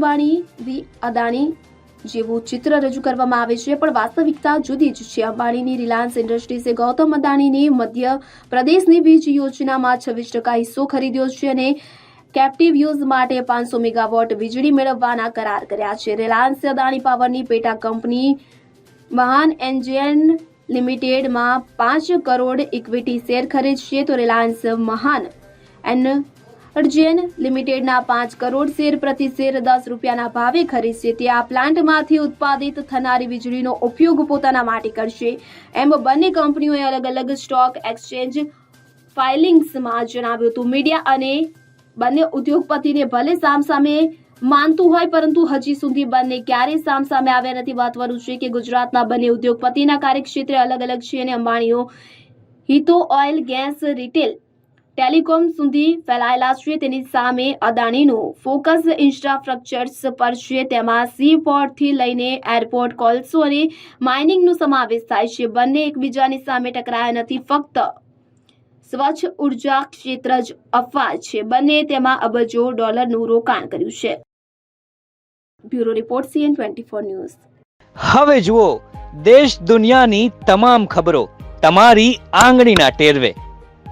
અંબાણી વી. અદાણી જેવું ચિત્ર રજૂ કરવામાં આવે છે. પણ વાસ્તવિકતા જુદી જ છે. અંબાણીની રિલાયન્સ ઇન્ડસ્ટ્રીઝે ગૌતમ અદાણીની મધ્ય પ્રદેશની વીજ યોજનામાં છવ્વીસ ટકા હિસ્સો ખરીદ્યો છે અને કેપ્ટિવ યુઝ માટે પાંચસો મેગાવોટ વીજળી મેળવવાના કરાર કર્યા છે. રિલાયન્સ અદાણી પાવરની પેટા કંપની મહાન એન્જિન લિમિટેડમાં પાંચ કરોડ ઇક્વિટી શેર ખરીદશે. તો રિલાયન્સ મહાન એનર્જેન લિમિટેડના પાંચ કરોડ શેર પ્રતિ શેર દસ રૂપિયાના ભાવે ખરીદશે. તે આ પ્લાન્ટમાંથી ઉત્પાદિત થનારી વીજળીનો ઉપયોગ પોતાના માટે કરશે. એમ બંને કંપનીઓએ અલગ અલગ સ્ટોક એક્સચેન્જ ફાઇલિંગ્સમાં જણાવ્યું હતું. મીડિયા અને બંને ઉદ્યોગપતિને ભલે સામસામે માનતું હોય, પરંતુ હજી સુધી બંને ક્યારેય સામસામે આવ્યા નથી. વાતવાનું છે કે ગુજરાતના બંને ઉદ્યોગપતિના કાર્યક્ષેત્રે અલગ અલગ છે અને અંબાણીઓ હિતો ઓઇલ ગેસ રિટેલ ટેલિકોમ સુધી ફેલાયેલા છે. તેની સામે અદાણીનું ફોકસ ઇન્ફ્રાસ્ટ્રક્ચર્સ પર છે. તેમાં સી પોર્ટથી લઈને એરપોર્ટ, કોલસો અને માઇનિંગનો સમાવેશ થાય છે. બંને એકબીજાની સામે ટકરાયા નથી. ફક્ત સ્વચ્છ ઊર્જા ક્ષેત્ર જ અફવા છે. બંને તેમાં અબજો ડોલરનું રોકાણ કર્યું છે. Bureau report, CN twenty four news. હવે જુઓ, દેશ દુનિયાની તમામ ખબરો તમારી આંગળીના ટેરવે.